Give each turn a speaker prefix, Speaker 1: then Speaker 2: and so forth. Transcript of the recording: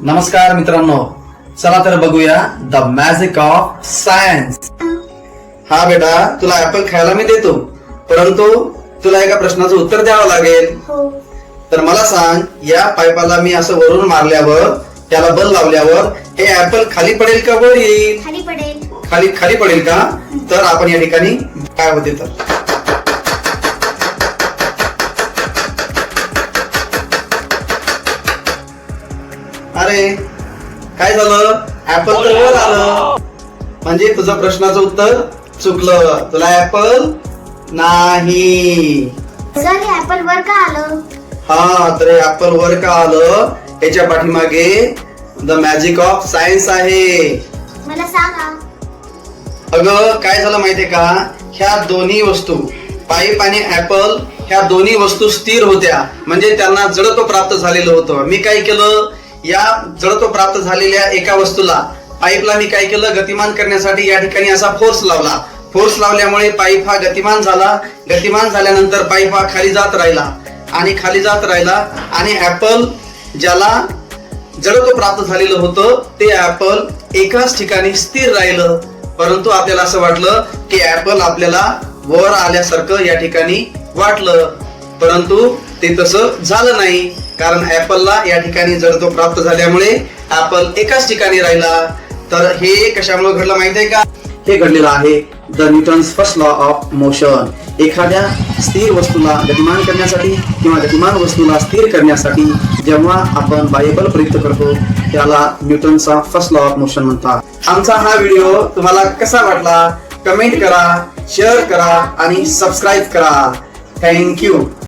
Speaker 1: नमस्कार मित्रांनो चला तर बघूया द मॅजिक ऑफ सायन्स हा बेटा तुला ऍपल खायला मी देतो परंतु तुला एका प्रश्नाचं उत्तर द्यावं लागेल.
Speaker 2: हो.
Speaker 1: तर मला सांग या पाईपाला मी असं वरून मारल्यावर त्याला बल लावल्यावर हे ऍपल खाली पडेल का वर? येईल
Speaker 2: खाली पडेल.
Speaker 1: खाली खाली पडेल का? तर आपण या ठिकाणी काय होते तर? अरे काय झालं? ऍपल तर वर आलं. म्हणजे तुझं प्रश्नाचं उत्तर चुकलं. तुला ऍपल नाही.
Speaker 2: सर हे ऍपल वर का आलं?
Speaker 1: हा तर ऍपल वर का आलं? याच्या पाठीमागे द मॅजिक ऑफ सायन्स आहे.
Speaker 2: मला सांगा.
Speaker 1: अगं काय झालं माहितीये का? ह्या दोन्ही वस्तू पाईप आणि ऍपल ह्या दोन्ही वस्तू स्थिर होत्या. म्हणजे त्यांना जडत्व प्राप्त झालेलं होतं. मी काय केलं? या जडत्व प्राप्त झालेल्या एका वस्तूला पाईपला मी काय केलं? गतिमान करण्यासाठी या ठिकाणी असा फोर्स लावला. फोर्स लावल्यामुळे पाईप हा गतिमान झाला. गतिमान झाल्यानंतर पाईप हा खाली जात राहिला आणि खाली जात राहिला आणि ऍपल ज्याला जडत्व प्राप्त झालेलं होतं ते ऍपल एकाच ठिकाणी स्थिर राहिलं. परंतु आपल्याला असं वाटलं की ऍपल आपल्याला वर आल्यासारखं या ठिकाणी वाटलं. परंतु ते तसं झालं नाही. कारण ऍपलला या ठिकाणी जडत्व प्राप्त झाल्यामुळे ऍपल एकाच ठिकाणी राहिला. तर हे कशामुळे घडलं माहिती आहे का? हे घडलेलं आहे the Newton's first law of motion एखाद्या स्थिर वस्तूला गतिमान करण्यासाठी किंवा गतिमान वस्तूला स्थिर करण्यासाठी जेव्हा आपण बायबल प्रयुक्त करतो त्याला न्यूटनचा फर्स्ट लॉ ऑफ मोशन म्हणतात. आमचा हा व्हिडिओ तुम्हाला कसा वाटला? कमेंट करा शेअर करा आणि सबस्क्राईब करा. थँक्यू